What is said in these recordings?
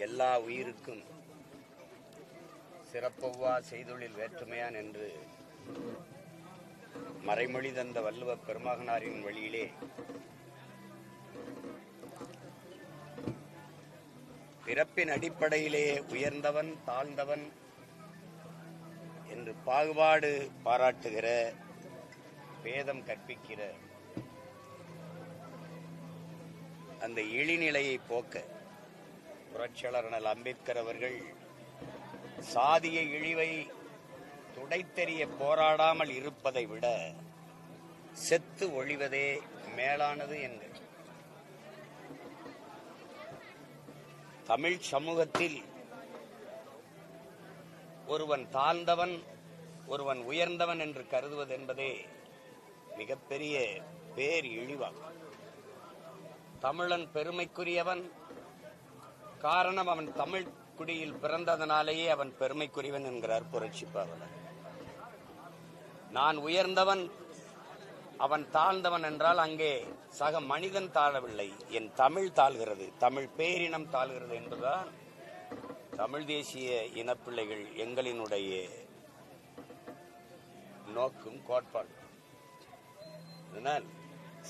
எல்லா உயிருக்கும் சிறப்பவ்வா செய்தொழில் வேற்றுமையான் என்று மறைமொழி தந்த வள்ளுவ பெருமகனாரின் வழியிலே பிறப்பின் அடிப்படையிலே உயர்ந்தவன் தாழ்ந்தவன் என்று பாகுபாடு பாராட்டுகிற வேதம் கற்பிக்கிற அந்த இழிநிலையை போக்க புரட்சியாளர் அண்ணல் அம்பேத்கர் அவர்கள் சாதிய இழிவை துடைத்தெறிய போராடாமல் இருப்பதை விட செத்து ஒழிவதே மேலானது என்று. தமிழ் சமூகத்தில் ஒருவன் தாழ்ந்தவன் ஒருவன் உயர்ந்தவன் என்று கருதுவது என்பதே மிகப்பெரிய பேர் இழிவாகும் தமிழன் பெருமைக்குரியவன் காரணம் அவன் தமிழ் குடியில் பிறந்ததனாலேயே அவன் பெருமைக்குரியவன் என்கிறார் புரட்சி பாவலர். நான் உயர்ந்தவன் அவன் தாழ்ந்தவன் என்றால் அங்கே சக மனிதன் தாழவில்லை. என் தமிழ் தாழ்கிறது தமிழ் பேரினம் தாழ்கிறது என்பதுதான் தமிழ் தேசிய இனப்பிள்ளைகள் எங்களினுடைய நோக்கும் கோட்பாடு. அதனால்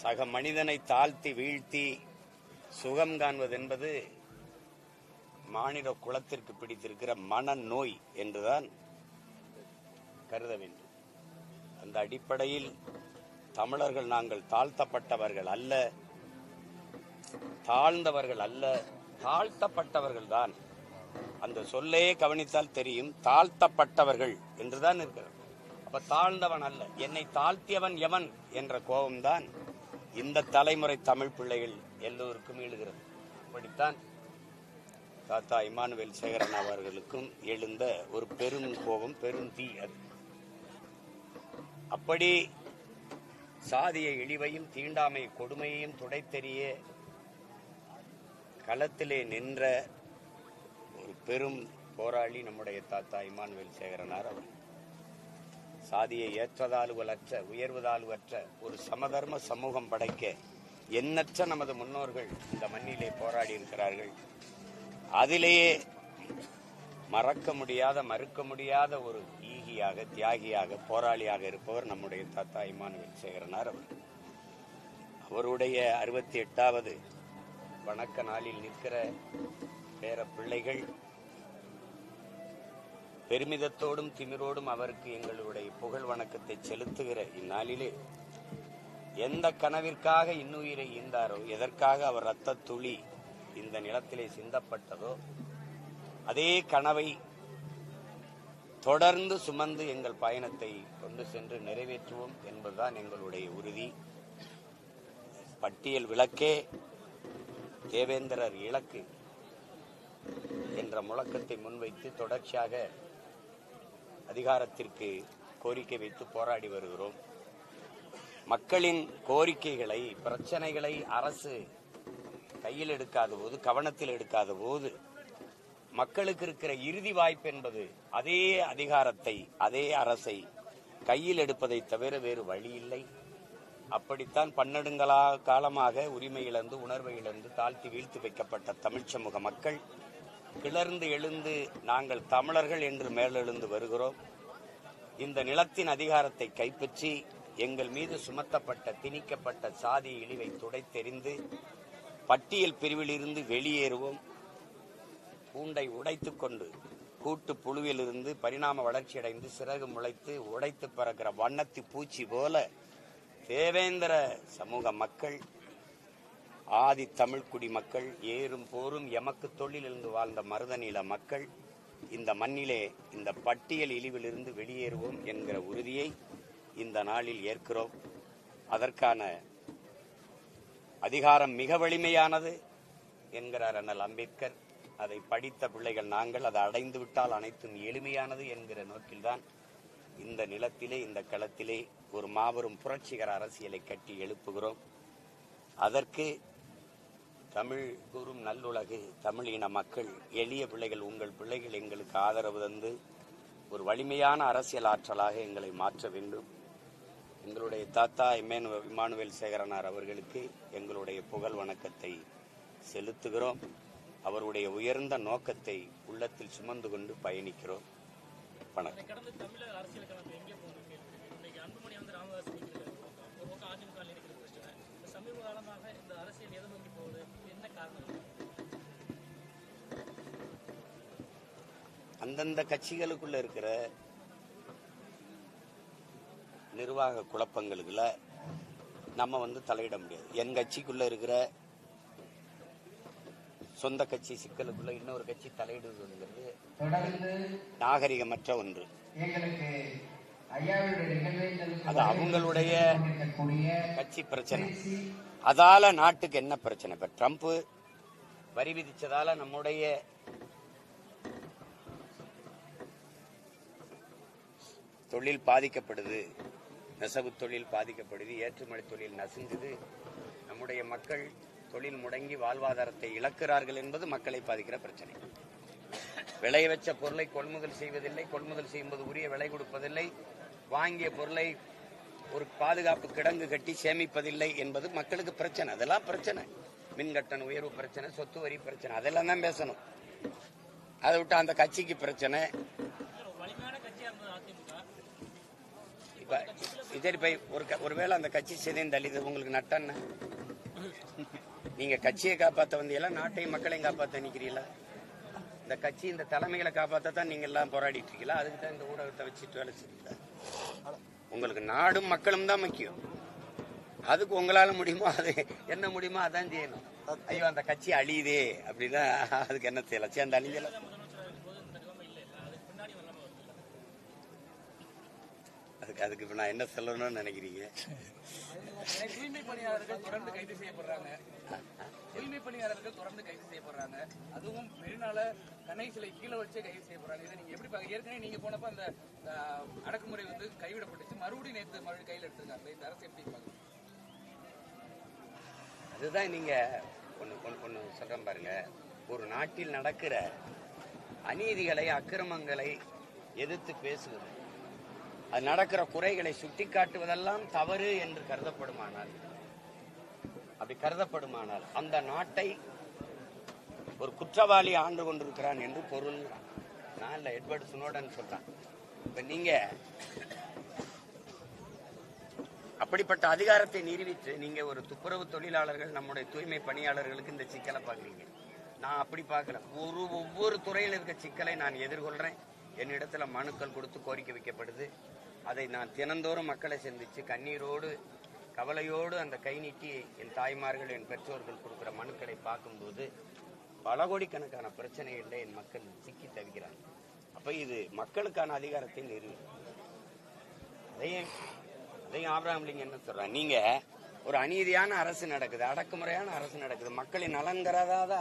சக மனிதனை தாழ்த்தி வீழ்த்தி சுகம் காண்பது என்பது மாநில குலத்திற்கு பிடித்திருக்கிற மனநோய் என்றுதான் கருத வேண்டும். அந்த அடிப்படையில் தமிழர்கள் நாங்கள் தாழ்த்தப்பட்டவர்கள் அல்ல தாழ்ந்தவர்கள் அல்ல தாழ்த்தப்பட்டவர்கள் தான். அந்த சொல்லையே கவனித்தால் தெரியும் தாழ்த்தப்பட்டவர்கள் என்றுதான் இருக்கிறது. அப்ப தாழ்ந்தவன் அல்ல என்னை தாழ்த்தியவன் எவன் என்ற கோபம்தான் இந்த தலைமுறை தமிழ் பிள்ளைகள் எல்லோருக்கும் எழுகிறது. அப்படித்தான் தாத்தா இமானுவேல் சேகரன் அவர்களுக்கும் எழுந்த ஒரு பெரும் கோபம் பெரும் தீ அது. அப்படி சாதிய இழிவையும் தீண்டாமை கொடுமையையும் துடைத்தெறிய களத்திலே நின்ற ஒரு பெரும் போராளி நம்முடைய தாத்தா இமானுவேல் சேகரனார் அவர். சாதியை ஏற்றதாலுவலற்ற உயர்வதாலுவற்ற ஒரு சமதர்ம சமூகம் படைக்க எண்ணற்ற நமது முன்னோர்கள் இந்த மண்ணிலே போராடி இருக்கிறார்கள். அதிலேயே மறக்க முடியாத மறுக்க முடியாத ஒரு ஈகியாக தியாகியாக போராளியாக இருப்பவர் நம்முடைய தாத்தா இமானுவேல் சேகரனார் அவர். அவருடைய அறுபத்தி எட்டாவது வணக்க நாளில் நிற்கிற பேர பிள்ளைகள் பெருமிதத்தோடும் திமிரோடும் அவருக்கு எங்களுடைய புகழ் வணக்கத்தை செலுத்துகிற இந்நாளிலே எந்த கனவிற்காக இன்னுயிரை ஈந்தாரோ எதற்காக அவர் ரத்த துளி இந்த நிலத்திலே சிந்தப்பட்டதோ அதே கனவை தொடர்ந்து சுமந்து எங்கள் பயணத்தை கொண்டு சென்று நிறைவேற்றுவோம் என்பதுதான் எங்களுடைய உறுதி. பட்டியல் விளக்கே தேவேந்திரர் இலக்கு என்ற முழக்கத்தை முன்வைத்து தொடர்ச்சியாக அதிகாரத்திற்கு கோரிக்கை வைத்து போராடி வருகிறோம். மக்களின் கோரிக்கைகளை பிரச்சனைகளை அரசு கையில் எடுக்காத போது கவனத்தில் எடுக்காத போது மக்களுக்கு இருக்கிற இறுதி வாய்ப்பு என்பது அதே அதிகாரத்தை அதே அரசை கையில் எடுப்பதை தவிர வேறு வழி இல்லை. அப்படித்தான் பன்னெடுங்களா காலமாக உரிமை இழந்து உணர்வை இழந்து தாழ்த்தி வீழ்த்தி வைக்கப்பட்ட தமிழ் சமூக மக்கள் கிளர்ந்து எழுந்து நாங்கள் தமிழர்கள் என்று மேலெழுந்து வருகிறோம். இந்த நிலத்தின் அதிகாரத்தை கைப்பற்றி எங்கள் மீது சுமத்தப்பட்ட திணிக்கப்பட்ட சாதி இழிவை துடைத்தெறிந்து பட்டியல் பிரிவிலிருந்து வெளியேறுவோம் பூண்டை உடைத்துக் கொண்டு கூட்டு புழுவிலிருந்து பரிணாம வளர்ச்சியடைந்து சிறகு முளைத்து உடைத்து பறக்கிற வண்ணத்து பூச்சி போல தேவேந்திர சமூக மக்கள் ஆதி தமிழ் குடி மக்கள் ஏறும் போரும் எமக்கு தொழிலிருந்து வாழ்ந்த மருதநில மக்கள் இந்த மண்ணிலே இந்த பட்டியல் இழிவிலிருந்து வெளியேறுவோம் என்கிற உறுதியை இந்த நாளில் ஏற்கிறோம். அதற்கான அதிகாரம் மிக வலிமையானது என்கிறார் அண்ணல் அம்பேத்கர். அதை படித்த பிள்ளைகள் நாங்கள் அதை அடைந்து விட்டால் அனைத்தும் எளிமையானது என்கிற நோக்கில்தான் இந்த நிலத்திலே இந்த களத்திலே ஒரு மாபெரும் புரட்சிகர அரசியலை கட்டி எழுப்புகிறோம். அதற்கு தமிழ் கூறும் நல்லுலகு தமிழ் இன மக்கள் எளிய பிள்ளைகள் உங்கள் பிள்ளைகள் எங்களுக்கு ஆதரவு தந்து ஒரு வலிமையான அரசியல் ஆற்றலாக எங்களை மாற்ற வேண்டும். எங்களுடைய தாத்தா இமேனு இமானுவேல் சேகரனார் அவர்களுக்கு எங்களுடைய புகழ் வணக்கத்தை செலுத்துகிறோம். அவருடைய உயர்ந்த நோக்கத்தை உள்ளத்தில் சுமந்து கொண்டு பயணிக்கிறோம். வணக்கம். அந்தந்த கட்சிகளுக்குள்ள இருக்கிற நிர்வாக குழப்பங்களுக்குள்ள நம்ம வந்து தலையிட முடியாது. என் கட்சிக்குள்ள இருக்கிற சொந்த கட்சி சிக்கலுக்குள்ள இன்னொரு கட்சி தலையிடுவதுங்கிறது நாகரிகமற்ற ஒன்று. அது அவங்களுடைய கட்சி பிரச்சனை. அதால நாட்டுக்கு என்ன பிரச்சனை? இப்ப ட்ரம்ப் வரி விதிச்சதால நம்முடைய தொழில் பாதிக்கப்படுது. நெசவு தொழில் பாதிக்கப்படுது ஏற்றுமதி தொழில் நசுங்குது. நம்முடைய மக்கள் தொழில் முடங்கி வாழ்வாதாரத்தை இழக்கிறார்கள் என்பது மக்களை பாதிக்கிற பிரச்சனை. விளைய வச்ச பொருளை கொள்முதல் செய்வதில்லை கொள்முதல் செய்யும்போது உரிய விலை கொடுப்பதில்லை வாங்கிய பொருளை ஒரு பாதுகாப்பு கிடங்கு கட்டி சேமிப்பதில்லை என்பது மக்களுக்கு பிரச்சனை. அதெல்லாம் பிரச்சனை. மின்கட்டண உயர்வு பிரச்சனை சொத்து வரி பிரச்சனை அதெல்லாம் தான் பேசணும். அதை விட்டு அந்த கட்சிக்கு பிரச்சனை ஒரு வலிமையான கட்சியா இருந்தது அதிமுக இப்ப விஜய் பை ஒரு க- ஒருவேளை அந்த கட்சி சிதைந்து தள்ளிது உங்களுக்கு நட்டன்னு நீங்க கட்சியை காப்பாத்த வந்தீங்களா? நாட்டையும் மக்களையும் காப்பாத்த நிக்கிறீங்களா இந்த கட்சி இந்த தலைமைகளை காப்பாத்த தான் நீங்க எல்லாம் போராடிட்டு இருக்கீங்களா? அதுக்கு தான் இந்த ஊடகத்தை வச்சுட்டு வேலை செய்யல உங்களுக்கு நாடும் மக்களும் தான் முக்கியம். அதுக்கு உங்களால முடியுமோ அது என்ன முடியுமோ அதான் செய்யணும். ஐயோ அந்த கட்சி அழியுதே அப்படின்னா அதுக்கு என்ன செய்யலாம்? சேர்ந்து அழிஞ்சலாம் அதுக்கு அதுக்கு இப்ப நான் என்ன சொல்லணும்னு நினைக்கிறீங்க? தூய்மை பணியாளர்கள் தொடர்ந்து கைது செய்யப்படுறாங்க. தூய்மை பணியாளர்கள் தொடர்ந்து கைது செய்யப்படுறாங்க. அதுவும் மெரினால கண்ணை சிலை கீழே வச்சே கைது செய்யப்படுறாங்க. இதை நீங்க எப்படி பாக்க ஏற்கனவே நீங்க போனப்ப அந்த அடக்குமுறை வந்து கைவிடப்பட்டுச்சு. மறுபடியும் நேற்று மறுபடியும் கையில் எடுத்திருக்காங்க இந்த அரசு எப்படி பாக்குறீங்க அதுதான் நீங்க ஒண்ணு ஒண்ணு சொல்றேன் பாருங்க. ஒரு நாட்டில் நடக்கிற அநீதிகளை அக்கிரமங்களை எதிர்த்து பேசுவது. அது நடக்கிற குறைகளை சுட்டிக்காட்டுவதெல்லாம் தவறு என்று கருதப்படுமானால் அப்படி கருதப்படுமானால் அந்த நாட்டை ஒரு குற்றவாளி ஆண்டு கொண்டிருக்கிறான் என்று பொருள். நான் இல்ல எட்வர்ட் சுனோடன் சொல்றான். இப்ப நீங்க அப்படிப்பட்ட அதிகாரத்தை நிரூபித்து நீங்க ஒரு துப்புரவு தொழிலாளர்கள் நம்முடைய தூய்மை பணியாளர்களுக்கு இந்த சிக்கலை பாக்குறீங்க நான் அப்படி பார்க்கல. ஒரு ஒவ்வொரு துறையில் இருக்க சிக்கலை நான் எதிர்கொள்றேன். என்னிடத்துல மனுக்கள் கொடுத்து கோரிக்கை வைக்கப்படுது. அதை நான் தினந்தோறும் மக்களை சந்திச்சு கண்ணீரோடு கவலையோடு அந்த கை நீட்டி என் தாய்மார்கள் என் பெற்றோர்கள் கொடுக்கிற மனுக்களை பார்க்கும்போது பல கோடிக்கணக்கான பிரச்சனைகளில் என் மக்கள் சிக்கி தவிக்கிறாங்க. அப்ப இது மக்களுக்கான அதிகாரத்தை நிறுவி. அதையும் அதையும் ஆபிரகாம் லிங்கம் என்ன சொல்றாங்க நீங்க ஒரு அநீதியான அரசு நடக்குது அடக்குமுறையான அரசு நடக்குது மக்களின் நலன்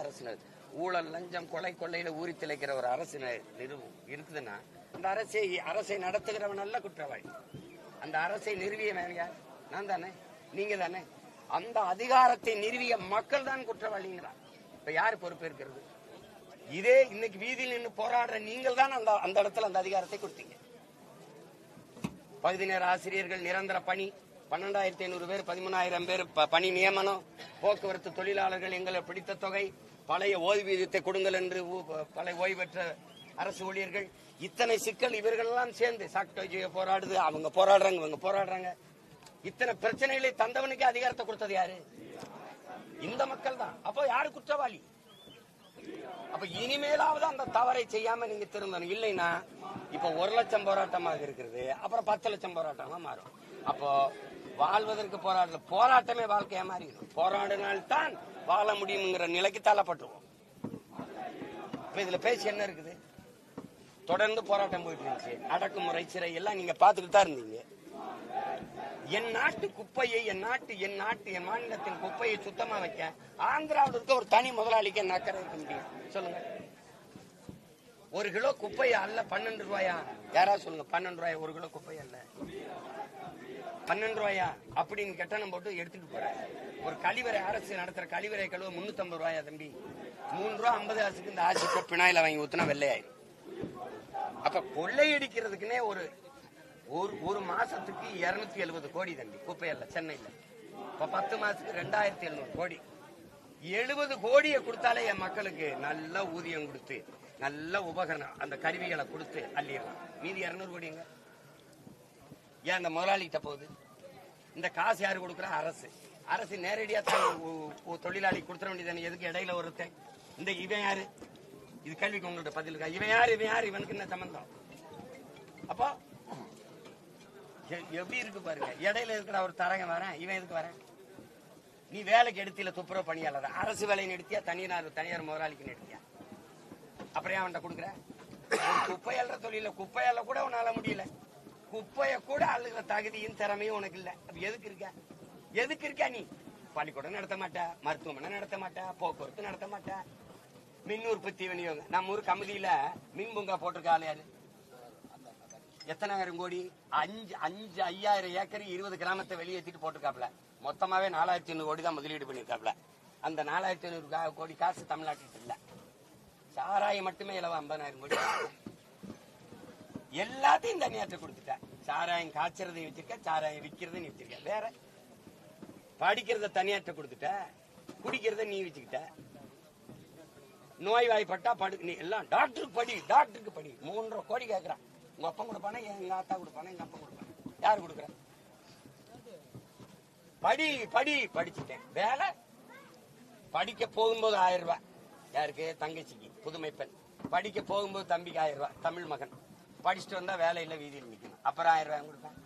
அரசு நடக்குது. ஊழல் லஞ்சம் கொலை கொள்ளையில ஊறி திளைக்கிற ஒரு அரசு இருக்குதுன்னா அந்த அரசை அரசை நடத்துகிறவன் நல்ல குற்றவாளி. அந்த அரசை நிறுவியவன் யார்? நான் தானே? நீங்க தானே? அந்த அதிகாரத்தை நிறுவிய மக்கள் தான் குற்றவாளிங்கிறான் இப்ப யாரு பொறுப்பேற்கிறது இதே இன்னைக்கு வீதியில் நின்று போராடுற நீங்கள் தான் அந்த அந்த இடத்துல அந்த அதிகாரத்தை கொடுத்தீங்க. பகுதி நேர ஆசிரியர்கள் நிரந்தர பணி பன்னெண்டாயிரத்தி ஐநூறு பேர் பதிமூணாயிரம் பேர் பணி நியமனம் போக்குவரத்து தொழிலாளர்கள் எங்களை பிடித்த தொகை பழைய ஓய்வூதியத்தை கொடுங்கள் என்று பழைய ஓய்வு பெற்ற அரசு ஊழியர்கள் இத்தனை சிக்கல் இவர்கள் எல்லாம் சேர்ந்து சாக்டோஜிய போராடுது அவங்க போராடுறாங்க இவங்க போராடுறாங்க. இத்தனை பிரச்சனைகளை தந்தவனுக்கு அதிகாரத்தை கொடுத்தது யாரு? இந்த மக்கள் தான் அப்போ யாரு குற்றவாளி? அப்ப இனிமேலாவது அந்த தவறை செய்யாம நீங்க திருந்தணும். இல்லைன்னா இப்ப ஒரு லட்சம் போராட்டமாக இருக்கிறது அப்புறம் பத்து லட்சம் போராட்டமா மாறும். அப்போ வாழ்வதற்கு போராடல போராட்டமே வாழ்க்கையா மாறிடும். போராடினால்தான் வாழ முடியுங்கிற நிலைக்கு தள்ளப்பட்டுருவோம். இப்ப இதுல பேசி என்ன இருக்குது? தொடர்ந்து போராட்டம் போயிட்டு இருந்துச்சு அடக்குமுறை சிறை எல்லாம் நீங்க பாத்துக்கிட்டு தான் இருந்தீங்க. என் நாட்டு குப்பையை என் நாட்டு என் நாட்டு என் மாநிலத்தின் குப்பையை சுத்தமா வைக்க ஆந்திராவில் இருக்க ஒரு தனி முதலாளிக்கு என்ன அக்கறை இருக்க முடியும்? சொல்லுங்க. ஒரு கிலோ குப்பையா அல்ல பன்னெண்டு ரூபாயா? யாராவது சொல்லுங்க பன்னெண்டு ரூபாயா ஒரு கிலோ குப்பை அல்ல? பன்னெண்டு ரூபாயா? அப்படின்னு கட்டணம் போட்டு எடுத்துட்டு போறேன் ஒரு கழிவறை அரசு நடத்துற கழிவறை கழுவ முன்னூத்தம்பது ரூபாயா தம்பி? மூணு ரூபா ஐம்பது அரசுக்கு இந்த ஆட்சி பினாயில வாங்கி ஊத்துனா வெள்ளையாயிரும். அப்ப கொள்ளையடிக்கிறதுக்குன்னே ஒரு ஒரு ஒரு மாசத்துக்கு இருநூத்தி எழுபது கோடி தம்பி குப்பையல்ல சென்னையில. இப்ப பத்து மாசத்துக்கு ரெண்டாயிரத்தி எழுநூறு கோடி. எழுபது கோடியை கொடுத்தாலே என் மக்களுக்கு நல்ல ஊதியம் கொடுத்து நல்ல உபகரணம் அந்த கருவிகளை கொடுத்து அள்ளிடலாம். மீதி இருநூறு கோடிங்க. ஏன் அந்த முதலாளிகிட்ட போகுது? இந்த காசு யாரு கொடுக்குறா? அரசு. அரசு நேரடியா தொழிலாளி கொடுத்துட வேண்டியதானே எதுக்கு இடையில ஒருத்தன்? இந்த இவன் யாரு? இது கேள்விக்கு உங்கள்ட்ட பதில் இருக்கா? இவன் யாரு? இவன் யாரு? இவனுக்கு என்ன சம்பந்தம்? அப்போ எ- எப்படி இருக்கு பாருங்க. இடையில இருக்கிற ஒரு தரங்க வரேன். இவன் எதுக்கு வரேன்? நீ வேலைக்கு எடுத்தில துப்புரவு பணியாளர். அரசு வேலையை எடுத்தியா தனியார் தனியார் முதலாளிக்கு எடுத்தியா அப்புறம் ஏன் அவன்கிட்ட கொடுக்குற? குப்பையல்ற குப்பை தொழில குப்பை கூட உன்னால முடியல. குப்பைய கூட அழுகிற தகுதியும் திறமையும் உனக்கு இல்ல. எதுக்கு இருக்க? எதுக்கு இருக்க நீ? பள்ளிக்கூடம் நடத்த மாட்டா மருத்துவமனை நடத்த மாட்டா போக்குவரத்து நடத்த மாட்டா. மின் உற்பத்தி விநியோகம். நம்ம ஊர் கமிதியில மின் பூங்கா போட்டிருக்க ஆளு யாரு எத்தனாயிரம் கோடி? அஞ்சு அஞ்சு ஐயாயிரம் ஏக்கர் இருபது கிராமத்தை வெளியேற்றிட்டு போட்டிருக்காப்ல மொத்தமாவே நாலாயிரத்தி ஐநூறு கோடி தான் முதலீடு பண்ணிருக்காப்ல அந்த நாலாயிரத்தி ஐநூறு கா- கோடி காசு தமிழ்நாட்டுக்கு இல்ல. சாராயம் மட்டுமே இலவ ஐம்பதாயிரம் கோடி. எல்லாத்தையும் தனியாற்ற கொடுத்துட்டேன் சாராயம் காய்ச்சறதையும் வச்சிருக்க சாராயம் விக்கிறதையும் வச்சிருக்க. வேற. படிக்கிறத தனியாற்ற கொடுத்துட்ட. குடிக்கிறத நீ வச்சுக்கிட்ட. நோய் வாய்ப்பட்டா படு நீ எல்லாம் டாக்டருக்கு படி டாக்டருக்கு படி. மூன்றரை கோடி கேட்கறான் உங்க அப்பா கொடுப்பானா? எங்க ஆத்தா கொடுப்பானா? எங்க அப்பா கொடுப்பானா? யாரு கொடுக்குற? படி படி படிச்சுட்டேன் வேலை? படிக்க போகும்போது ஆயிரம் ரூபாய். யாருக்கு? தங்கச்சிக்கு. புதுமை பெண் படிக்க போகும்போது தம்பிக்கு ஆயிரம் ரூபாய். தமிழ் மகன். படிச்சுட்டு வந்தா வேலையில வீதியில் நிக்கணும். அப்புறம் ஆயிரம் ரூபாய் கொடுப்பேன்.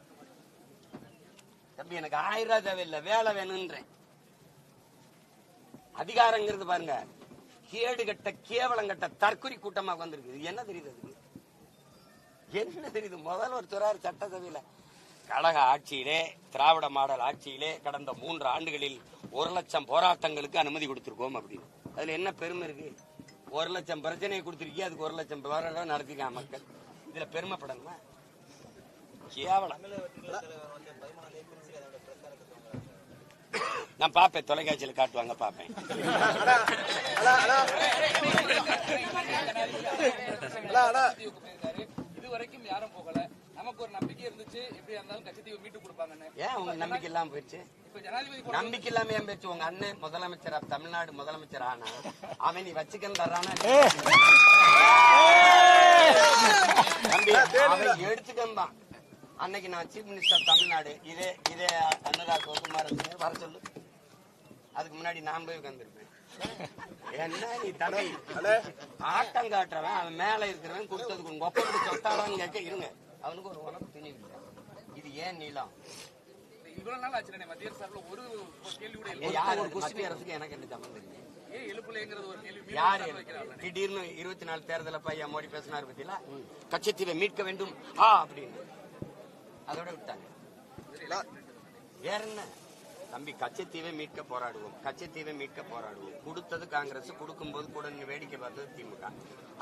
தம்பி எனக்கு ஆயிரம் ரூபாய் தேவையில்லை வேலை வேணும்ன்றேன். அதிகாரங்கிறது பாருங்க கேடு கட்ட கேவலம் கட்ட தற்குறி கூட்டமா வந்திருக்கு இது என்ன தெரியுது அதுக்கு? என்ன தெரியுது? முதல்ல ஒரு துறார் சட்டசபையில கழக ஆட்சியிலே திராவிட மாடல் ஆட்சியிலே கடந்த மூன்று ஆண்டுகளில் ஒரு லட்சம் போராட்டங்களுக்கு அனுமதி கொடுத்திருக்கோம் அப்படின்னு. அதுல என்ன பெருமை இருக்கு? ஒரு லட்சம் பிரச்சனையை கொடுத்திருக்கீங்க அதுக்கு ஒரு லட்சம் போராட்டம் நடத்திருக்காங்க மக்கள். இதுல பெருமைப்படணுமா கேவலம். நான் பாப்பேன் தொலைக்காட்சியில காட்டுவாங்க பாப்பேன் இது வரைக்கும் யாரும் போகல. நமக்கு ஒரு நம்பிக்கை இருந்துச்சு. எப்படி இருந்தாலும் கட்சித்தீவு மீட்டு கொடுப்பாங்கன்னு. ஏன் உங்க நம்பிக்கை இல்லாம போயிடுச்சு? நம்பிக்கை இல்லாம ஏன் பேச்சு உங்க அண்ணன் முதலமைச்சரா தமிழ்நாடு முதலமைச்சர் ஆனா அவன் நீ வச்சுக்கன்னு தர்றானா தம்பி அவன் எடுத்துக்கன்னு தான். அன்னைக்கு நான் சீஃப் மினிஸ்டர் தமிழ்நாடு இதே இதே அனுராக் குமார் வர சொல்லு. அதுக்கு முன்னாடி நான் போய் உட்காந்துருப்பேன் என்ன நீ தம்பி? ஆட்டம் காட்டுறவன் அவன் மேல இருக்கிறவன் கொடுத்ததுக்கு உங்க ஒப்ப பிடிச்ச ஒத்தாடான்னு கேட்க இருங்க. அவனுக்கு ஒரு உனக்கு துணிவு இல்லை இது ஏன் நீளம்? இவ்வளவு நாள் ஆச்சு மத்திய சார்பில் ஒரு ஒரு கேள்வி கூட யார் மத்திய அரசுக்கு எனக்கு என்ன சம்பந்தம் ஒரு திடீர்னு இருபத்தி நாலு தேர்தல பையா மோடி பேசினார் பத்தியில கச்சத்தீவை மீட்க வேண்டும். ஆ அப்படின்னு. அதோட விட்டாங்க. வேற என்ன? தம்பி கச்சத்தீவை மீட்க போராடுவோம். கச்சத்தீவை மீட்க போராடுவோம். கொடுத்தது காங்கிரஸ் கொடுக்கும்போது கூட வேடிக்கை பார்த்தது திமுக.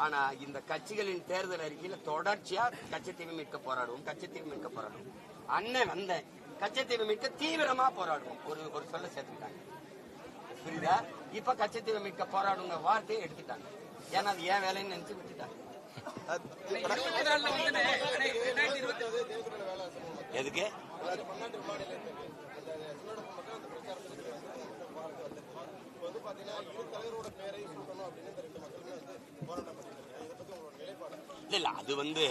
ஆனா இந்த கட்சிகளின் தேர்தல் அறிக்கையில தொடர்ச்சியா கச்சத்தீவை மீட்க போராடுவோம் கச்சத்தீவை மீட்க போராடுவோம். அண்ணன் வந்த கச்சத்தீவை மீட்க தீவிரமா போராடுவோம். ஒரு ஒரு சொல்ல சேர்த்துக்கிட்டாங்க. புரியுதா? இப்ப கச்சத்தீவை மீட்க போராடுங்க வார்த்தையை எடுத்துட்டாங்க. ஏன்னா அது ஏன் வேலைன்னு நினைச்சு விட்டுட்டாங்க. இருபத்தி நாலுல வந்து இல்ல இல்ல அது வந்து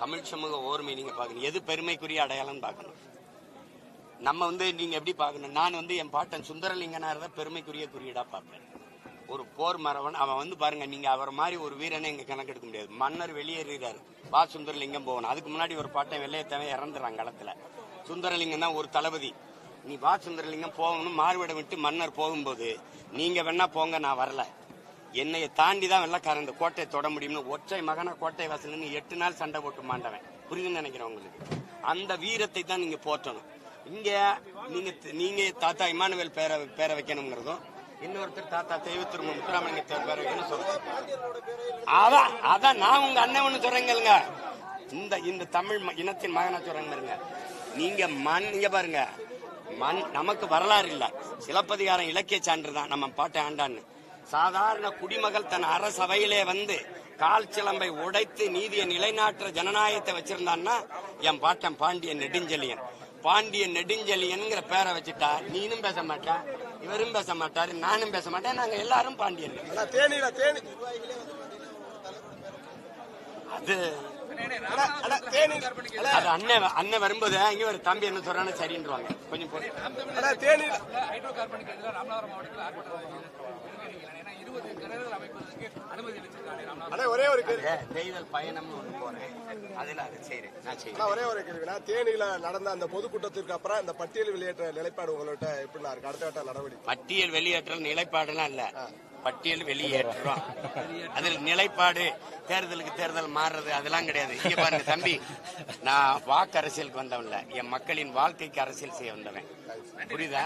தமிழ் சமூக ஓர்மை நீங்க பாக்கணும் எது பெருமைக்குரிய அடையாளம் பார்க்கணும். நம்ம வந்து நீங்க எப்படி பார்க்கணும்? நான் வந்து என் பாட்டன் சுந்தரலிங்கனார் தான் பெருமைக்குரிய குறியீடா பார்ப்பேன். ஒரு போர் மரவன் அவன் வந்து பாருங்க நீங்க அவர் மாதிரி ஒரு வீரனை இங்க கணக்கெடுக்க முடியாது. மன்னர் வெளியேறுகிறார் வா சுந்தரலிங்கம் போகணும். அதுக்கு முன்னாடி ஒரு பாட்டன் வெள்ளையத்தவன் இறந்துறான் களத்துல. சுந்தரலிங்கம் தான் ஒரு தளபதி. நீ வா சுந்தரலிங்கம். போகணும் மாறுவிடம் விட்டு மன்னர் போகும்போது நீங்க வேணா போங்க நான் வரல. என்னைய தாண்டி தான் வெள்ளக்காரன் இந்த கோட்டையை தொட முடியும்னு ஒற்றை மகன கோட்டை வாசல்னு எட்டு நாள் சண்டை போட்டு மாண்டவன். புரியுதுன்னு நினைக்கிறேன் உங்களுக்கு. அந்த வீரத்தை தான் நீங்க போற்றணும். இங்க நீங்க நீங்க தாத்தா இமானுவேல் பேர பேர வைக்கணுங்கிறதும் இன்னொருத்தர் தாத்தா தெய்வத்திரும முத்துராமலிங்க பெற வைக்கணும்னு சொல்றேன் அதான் அதான் நான் உங்க அண்ணன் ஒண்ணு சொல்றேங்க இந்த இந்த தமிழ் ம- இனத்தின் மகனா சொல்றேங்க நீங்க மண் இங்க பாருங்க. நமக்கு வரலாறு இல்ல. சிலப்பதிகாரம் இலக்கிய சான்று தான். நம்ம பாட்டை ஆண்டான்னு. சாதாரண குடிமகள் தன் அரசவையிலே வந்து கால் சிலம்பை உடைத்து நீதியை நிலைநாட்டுற ஜனநாயகத்தை வச்சிருந்தான்னா என் பாட்டன் பாண்டியன் நெடுஞ்செழியன். பாண்டியன் நெடுஞ்செழியன்ங்கிற பேரை வச்சுட்டா நீனும் பேச மாட்டா இவரும் பேச மாட்டாரு நானும் பேச மாட்டேன் நாங்க எல்லாரும் தேனி. அது அண்ணன் அண்ணன் வரும்போது இங்க ஒரு தம்பி என்ன சொல்றான்னு சரின்றுவாங்க. கொஞ்சம் ஹைட்ரோ கார்பனுக்கு எதிராக ராமநாதபுரம் மாவட்டத்தில் ஒரே ஒரு கேள்வி. அங்க நெய்தல் பயணம்னு ஒண்ணு போறேன். அதுல அது செய்யறேன் நான் செய்யறேன் ஆனா ஒரே ஒரு கேள்வினா தேனியில நடந்த அந்த பொதுக்கூட்டத்திற்கு அப்புறம் இந்த பட்டியல் வெளியேற்ற நிலைப்பாடு உங்கள்கிட்ட எப்படி இருக்கு? அடுத்த கட்ட நடவடிக்கை. பட்டியல் வெளியேற்றம் நிலைப்பாடுலாம் இல்ல. பட்டியல் வெளியேற்றுறோம் அதில் நிலைப்பாடு தேர்தலுக்கு தேர்தல் மாறுறது அதெல்லாம் கிடையாது. இங்க பாருங்க தம்பி நான் வாக்கு அரசியலுக்கு வந்தவன்ல என் மக்களின் வாழ்க்கைக்கு அரசியல் செய்ய வந்தவன். புரியுதா?